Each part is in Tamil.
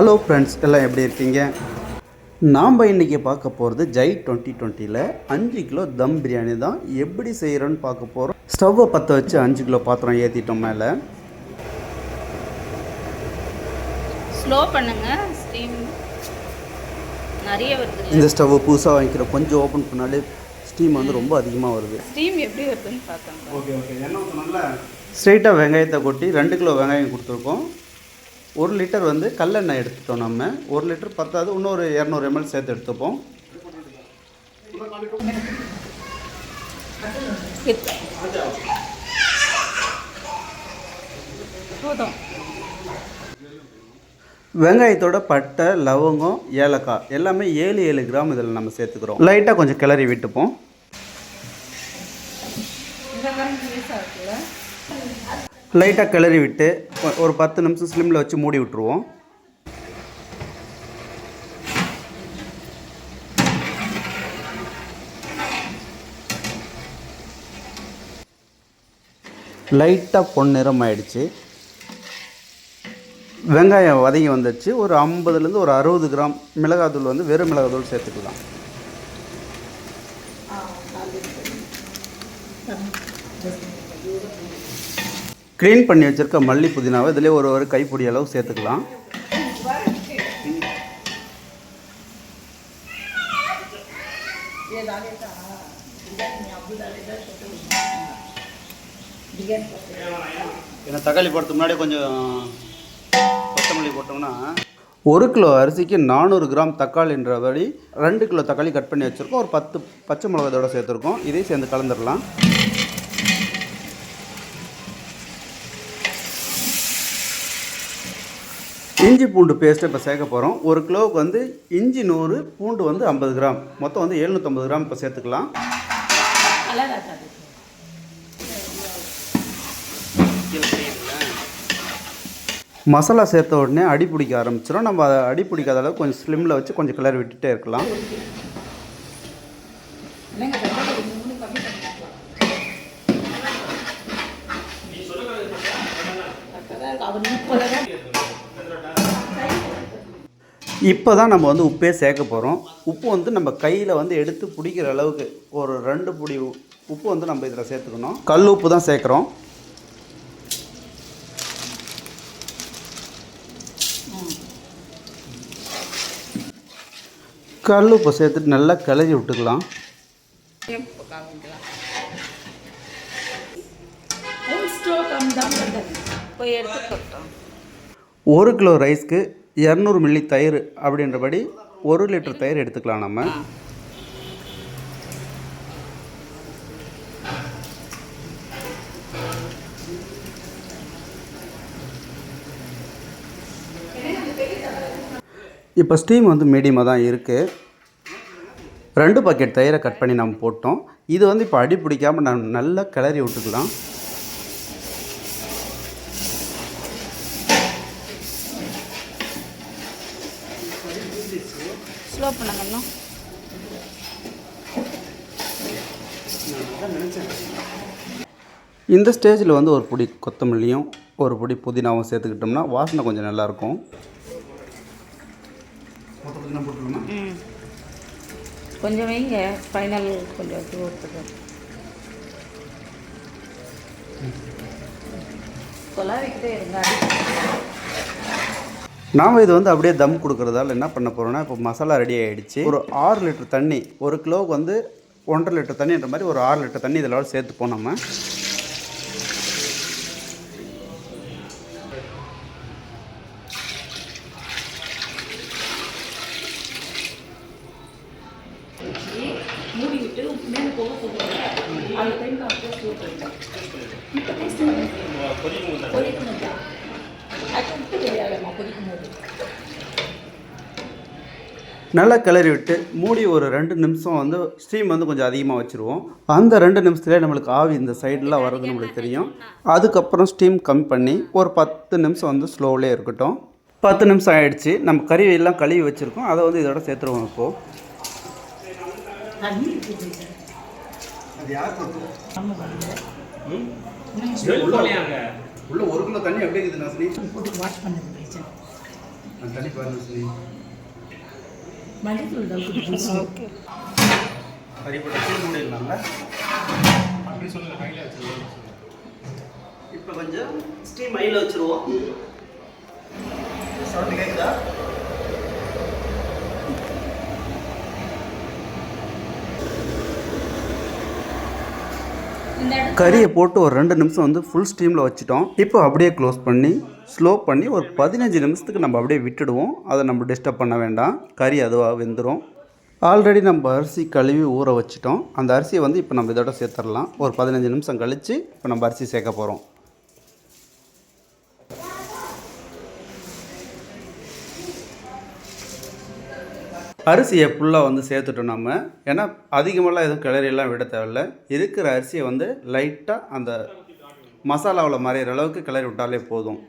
ஹலோ ஃப்ரெண்ட்ஸ் எல்லாம் எப்படி இருக்கீங்க? நாம் இன்றைக்கி பார்க்க போகிறது ஜெய் டுவெண்ட்டி டுவெண்ட்டியில் அஞ்சு கிலோ தம் பிரியாணி தான். எப்படி செய்கிறோன்னு பார்க்க போகிறோம் ஸ்டவ்வை பற்ற வச்சு அஞ்சு கிலோ பாத்திரம் ஏற்றிட்டோம் மேலே. ஸ்லோ பண்ணுங்க ஸ்டீம் நிறைய வருது. இந்த ஸ்டவ்வை புதுசாக வாங்கிக்கிற கொஞ்சம் ஓப்பன் பண்ணாலே ஸ்டீம் வந்து ரொம்ப அதிகமாக வருது. ஸ்டீம் எப்படி வருதுன்னு பார்க்கணும். ஓகே ஓகே எண்ணெய் ஸ்ட்ரெயிட்டாக வெங்காயத்தை கொட்டி ரெண்டு கிலோ வெங்காயம் கொடுத்துருக்கோம். ஒரு லிட்டர் வந்து கல்லெண்ணெய் எடுத்துட்டோம் நம்ம. ஒரு லிட்டர் பத்தாவது இன்னொரு இரநூறு எம்எல் சேர்த்து எடுத்துப்போம். போதும் வெங்காயத்தோட பட்டை லவங்கம் ஏலக்காய் எல்லாமே ஏழு ஏழு கிராம் இதில் நம்ம சேர்த்துக்கிறோம். லைட்டாக கொஞ்சம் கிளறி விட்டுப்போம். லைட்டாக கிளறி விட்டு ஒரு பத்து நிமிஷம் ஸ்லிம்மில் வச்சு மூடி விட்டுருவோம். லைட்டாக பொன்னிறம் ஆயிடுச்சு வெங்காயம் வதங்கி வந்துடுச்சு. ஒரு ஐம்பதுலேருந்து ஒரு அறுபது கிராம் மிளகாத்தூள் வந்து வெறும் மிளகாத்தூள் சேர்த்துக்கலாம். க்ளீன் பண்ணி வச்சுருக்க மல்லி புதினாவை இதிலே ஒரு ஒரு கைப்பிடி அளவு சேர்த்துக்கலாம். ஏன்னா தக்காளி போடுறதுக்கு முன்னாடி கொஞ்சம் கொத்தமல்லி போட்டோம்னா ஒரு கிலோ அரிசிக்கு நானூறு கிராம் தக்காளின்றபடி ரெண்டு கிலோ தக்காளி கட் பண்ணி வச்சுருக்கோம். ஒரு பத்து பச்சை மிளகாய் இதோட சேர்த்துருக்கோம். இதையும் சேர்ந்து கலந்துடலாம் இஞ்சி பூண்டு பேஸ்ட்டு இப்போ சேர்க்க போகிறோம் ஒரு கிலோவுக்கு வந்து இஞ்சி நூறு பூண்டு வந்து ஐம்பது கிராம். மொத்தம் வந்து எழுநூற்றம்பது கிராம் இப்போ சேர்த்துக்கலாம். மசாலா சேர்த்த உடனே அடி பிடிக்க ஆரம்பிச்சிடும் நம்ம அதை அடி பிடிக்காத அளவுக்கு கொஞ்சம் ஸ்லிம்மில் வச்சு கொஞ்சம் கிளறி விட்டுட்டே இருக்கலாம். இப்போ தான் நம்ம வந்து உப்பே சேர்க்க போகிறோம் உப்பு வந்து நம்ம கையில் வந்து எடுத்து பிடிக்கிற அளவுக்கு ஒரு ரெண்டு பிடி உப்பு வந்து நம்ம இதில் சேர்த்துக்கணும். கல் உப்பு தான் சேர்க்குறோம். கல் உப்பை சேர்த்துட்டு நல்லா கிளறி விட்டுக்கலாம். ஒரு கிலோ ரைஸ்க்கு இரநூறு மில்லி தயிர் அப்படின்றபடி ஒரு லிட்டர் தயிர் எடுத்துக்கலாம் நம்ம. இப்போ ஸ்டீம் வந்து மீடியமாக தான் இருக்குது ரெண்டு பாக்கெட் தயிரை கட் பண்ணி நம்ம போட்டோம். இது வந்து இப்போ அடி பிடிக்காமல் நம்ம நல்லா கிளறி விட்டுக்கலாம் ஸ்லோ பண்ணுங்க இன்னும் இந்த ஸ்டேஜில் வந்து ஒரு பொடி கொத்தமல்லியும் ஒரு பொடி புதினாவும் சேர்த்துக்கிட்டோம்னா வாசனை கொஞ்சம் நல்லாயிருக்கும். கொஞ்சம் வைங்க. ஃபைனல் கொஞ்சம் நாம் இது வந்து அப்படியே தம் கொடுக்குறதால என்ன பண்ண போகிறோம்னா இப்போ மசாலா ரெடி ஆகிடுச்சு ஒரு ஆறு லிட்டர் தண்ணி ஒரு கிலோவுக்கு வந்து ஒன்றரை லிட்டர் தண்ணின்ற மாதிரி ஒரு ஆறு லிட்டர் தண்ணி இதில் சேர்த்துப்போம் நம்ம மூடிவிட்டு மேலே போக போகிறோம் அந்த டைம் அப்படியே ஸ்லோ பண்ணிட்டேன் இப்போ டேஸ்ட் கொதிக்கும் போது அது உப்பு தெரியாதம்மா கொதிக்கும் போது நல்லா கிளறி விட்டு மூடி ஒரு ரெண்டு நிமிஷம் வந்து ஸ்டீம் வந்து கொஞ்சம் அதிகமாக வச்சுருவோம். அந்த ரெண்டு நிமிஷத்துலேயே நம்மளுக்கு ஆவி இந்த சைடெலாம் வர்றது நம்மளுக்கு தெரியும். அதுக்கப்புறம் ஸ்டீம் கம்மி பண்ணி ஒரு பத்து நிமிஷம் வந்து ஸ்லோவிலே இருக்கட்டும். பத்து நிமிஷம் ஆயிடுச்சு. நம்ம கறி எல்லாம் கழுவி வச்சுருக்கோம். அதை வந்து இதோட சேர்த்துருவோம் இப்போது உள்ள ஒரு கிலோ தண்ணி அப்படியே இருக்குது நசினி போட்டு வாஷ் பண்ணது பிரச்சனை. தண்ணி பாருங்க மல்லித்தூள் தான் கொடுத்து ஓகே. கறி போட்டு மூடிடலாம்ல அப்படி சொல்லுங்க கையில் வச்சு இப்போ கொஞ்சம் ஸ்டீம் ஐயில் வச்சுருவோம். சவுண்ட் கேட்குதா கறியை போட்டு ஒரு ரெண்டு நிமிஷம் வந்து ஃபுல் ஸ்டீமில் வச்சுட்டோம். இப்போ அப்படியே க்ளோஸ் பண்ணி ஸ்லோ பண்ணி ஒரு பதினஞ்சு நிமிஷத்துக்கு நம்ம அப்படியே விட்டுடுவோம். அதை நம்ம டிஸ்டர்ப் பண்ண வேண்டாம். கறி அதுவாக வெந்துடும் ஆல்ரெடி நம்ம அரிசி கழுவி ஊற வச்சிட்டோம். அந்த அரிசியை வந்து இப்போ நம்ம இதோட சேர்த்துடலாம். ஒரு பதினஞ்சு நிமிஷம் கழித்து இப்போ நம்ம அரிசி சேர்க்க போகிறோம் அரிசியை ஃபுல்லாக வந்து சேர்த்துட்டோம் நம்ம. ஏன்னா அதிகமெல்லாம் எதுவும் கிளறியெல்லாம் விட தேவையில்ல. இருக்கிற அரிசியை வந்து லைட்டாக அந்த மசாலாவில் மறையிற அளவுக்கு கிளறி விட்டாலே போதும்.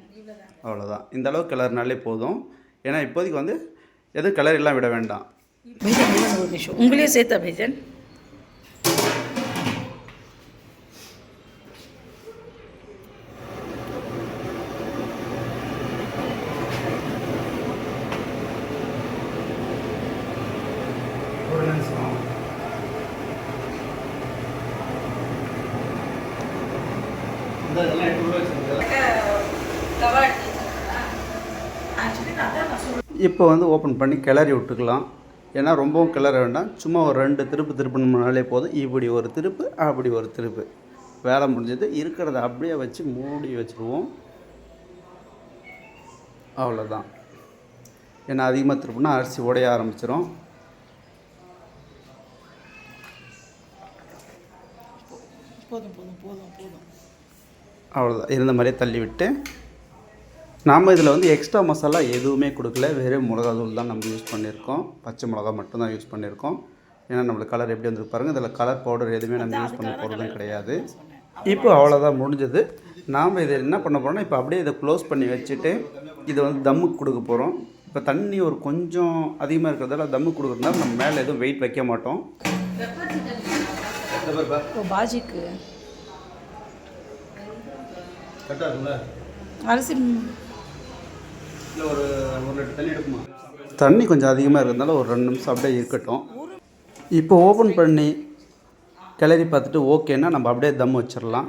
அவ்வளோதான் இந்த அளவுக்கு கிளறினாலே போதும். ஏன்னா இப்போதைக்கு வந்து எதுவும் கிளறியெல்லாம் விட வேண்டாம். பைஜன் உங்களையும் சேர்த்தா பைஜன்? இப்போ வந்து ஓப்பன் பண்ணி கிளறி விட்டுக்கலாம். ஏன்னா ரொம்பவும் கிளற வேண்டாம். சும்மா ஒரு ரெண்டு திருப்பு திருப்பினாலே போதும். இப்படி ஒரு திருப்பு அப்படி ஒரு திருப்பு. வேலை முடிஞ்சது. இருக்கிறத அப்படியே வச்சு மூடி வச்சுருவோம். அவ்வளோதான் ஏன்னா அதிகமாக திருப்புனா அரிசி உடைய போதும் அவ்வளோதான் இருந்த மாதிரியே தள்ளி விட்டு நாம் இதில் வந்து எக்ஸ்ட்ரா மசாலா எதுவுமே கொடுக்கல. வெறும் மிளகாத்தூள் தான் நம்ம யூஸ் பண்ணியிருக்கோம். பச்சை மிளகா மட்டும்தான் யூஸ் பண்ணியிருக்கோம். ஏன்னா நம்மளுக்கு கலர் எப்படி வந்திருக்கு பாருங்கள் இதில் கலர் பவுடர் எதுவுமே நம்ம யூஸ் பண்ண போகிறதும் கிடையாது. இப்போ அவ்வளோதான் முடிஞ்சது. நாம் இதை என்ன பண்ண போகிறோம்னா இப்போ அப்படியே இதை க்ளோஸ் பண்ணி வச்சுட்டு இதை வந்து தம்முக்கு கொடுக்க போகிறோம் இப்போ தண்ணி ஒரு கொஞ்சம் அதிகமாக இருக்கிறதால தம்முக்கு கொடுக்குறதுனால நம்ம மேலே எதுவும் வெயிட் வைக்க மாட்டோம். பாஜிக்கு. அரிசி இல்லை ஒரு ஒரு லிட்டர் தண்ணி எடுக்குமா தண்ணி கொஞ்சம் அதிகமாக இருக்கிறதுனால ஒரு ரெண்டு நிமிஷம் அப்படியே இருக்கட்டும். இப்போ ஓப்பன் பண்ணி கிளறி பார்த்துட்டு ஓகேன்னா நம்ம அப்படியே தம் வச்சிடலாம்.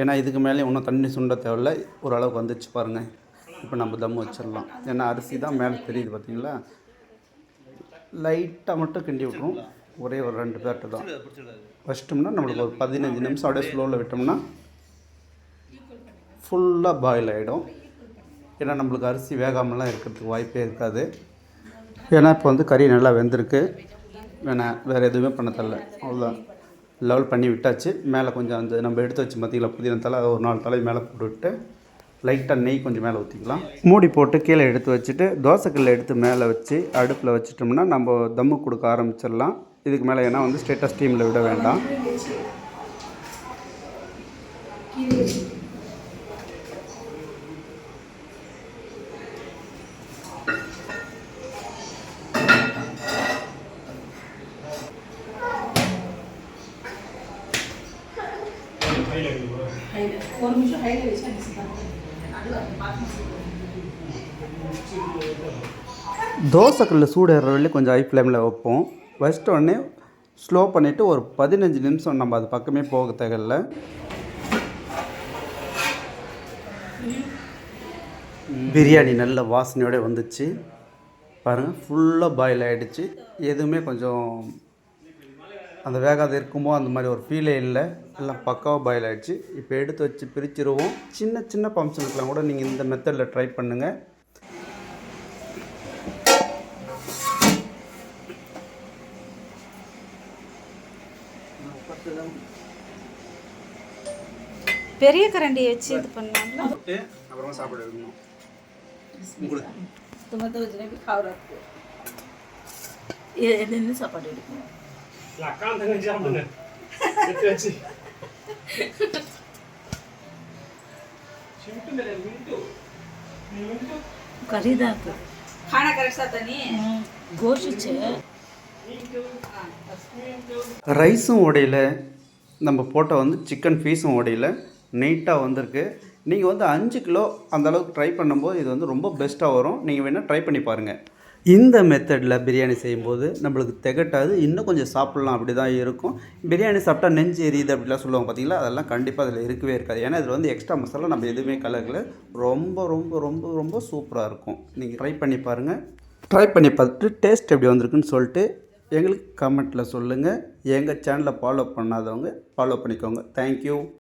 ஏன்னா இதுக்கு மேலே இன்னும் தண்ணி சுண்ட தேவையில்ல. ஓரளவுக்கு வந்துச்சு பாருங்கள் இப்போ நம்ம தம் வச்சிடலாம். ஏன்னா அரிசி தான் மேலே தெரியுது பார்த்தீங்களா? லைட்டாக மட்டும் கிண்டி விட்ருவோம் ஒரே ஒரு ரெண்டு பேர்ட்டு தான். வச்சிட்டோம்னா நம்மளுக்கு ஒரு பதினஞ்சு நிமிஷம் அப்படியே ஸ்லோவில் விட்டோம்னா ஃபுல்லாக பாயில் ஆகிடும் ஏன்னா நம்மளுக்கு அரிசி வேகாமலாம் இருக்கிறதுக்கு வாய்ப்பே இருக்காது. ஏன்னா இப்போ வந்து கறி நல்லா வெந்திருக்கு. வேணாம் வேறு எதுவுமே பண்ண தரல. அவ்வளோதான் லெவல் பண்ணி விட்டாச்சு. மேலே கொஞ்சம் அந்த நம்ம எடுத்து வச்சு பார்த்திங்களா புதின தலை அதை ஒரு நாலு தலை மேலே போட்டு விட்டு லைட்டாக நெய் கொஞ்சம் மேலே ஊற்றிக்கலாம் மூடி போட்டு கீழே எடுத்து வச்சுட்டு தோசைக்கல்ல எடுத்து மேலே வச்சு அடுப்பில் வச்சிட்டோம்னா நம்ம தம்மு கொடுக்க ஆரம்பிச்சிடலாம். இதுக்கு மேலே ஏன்னா வந்து ஸ்டேட்டாக ஸ்டீமில் விட வேண்டாம் ஒரு நிமிஷம் ஹைல வச்சு தோசைக்கல்ல சூடு ஏறுற வரையும் கொஞ்சம் ஹை ஃப்ளேமில் வைப்போம். வச்சிட்ட உடனே ஸ்லோ பண்ணிவிட்டு ஒரு பதினஞ்சு நிமிஷம் நம்ம அது பக்கமே போக தேவையில்ல. பிரியாணி நல்ல வாசனையோடு வந்துச்சு. பாருங்கள் ஃபுல்லாக பாயில் ஆகிடுச்சு எதுவுமே கொஞ்சம் அந்த வேகாத இருக்குமோ அந்த மாதிரி ஒரு ஃபீலே இல்லை. எல்லாம் பக்காவாக பாயில் ஆகிடுச்சு இப்போ எடுத்து வச்சு பிரிச்சிருவோம். சின்ன சின்ன ஃபங்க்ஷனுக்கெலாம் கூட நீங்கள் இந்த மெத்தடில் ட்ரை பண்ணுங்கள் பெரிய கரண்டி வச்சு இது பண்ணலாம் அப்புறமா சாப்பாடு எடுக்கணும். உங்களுக்கு? சாப்பாடு எடுக்கணும்? அக்கான் கோஷிச்சு ரைஸும் உடையில நம்ம போட்ட வந்து சிக்கன் பீஸும் உடையில நீட்டாக வந்திருக்கு. நீங்கள் வந்து அஞ்சு கிலோ அந்தளவுக்கு ட்ரை பண்ணும்போது இது வந்து ரொம்ப பெஸ்ட்டாக வரும். நீங்கள் வேணால் ட்ரை பண்ணி பாருங்கள் இந்த மெத்தடில் பிரியாணி செய்யும்போது நம்மளுக்கு திகட்டாது. இன்னும் கொஞ்சம் சாப்பிட்லாம் அப்படி தான் இருக்கும். பிரியாணி சாப்பிட்டா நெஞ்சு எரியுது அப்படிலாம் சொல்லுவாங்க பார்த்தீங்களா அதெல்லாம் கண்டிப்பாக அதில் இருக்கவே இருக்காது. ஏன்னா இதில் வந்து எக்ஸ்ட்ரா மசாலா நம்ம எதுவுமே கலக்கல. ரொம்ப ரொம்ப ரொம்ப ரொம்ப சூப்பராக இருக்கும். நீங்கள் ட்ரை பண்ணி பாருங்கள் ட்ரை பண்ணி பார்த்துட்டு டேஸ்ட் எப்படி வந்திருக்குன்னு சொல்லிட்டு எங்களுக்கு கமெண்ட்டில் சொல்லுங்கள் எங்கள் சேனலை ஃபாலோ பண்ணாதவங்க ஃபாலோ பண்ணிக்கோங்க. தேங்க்யூ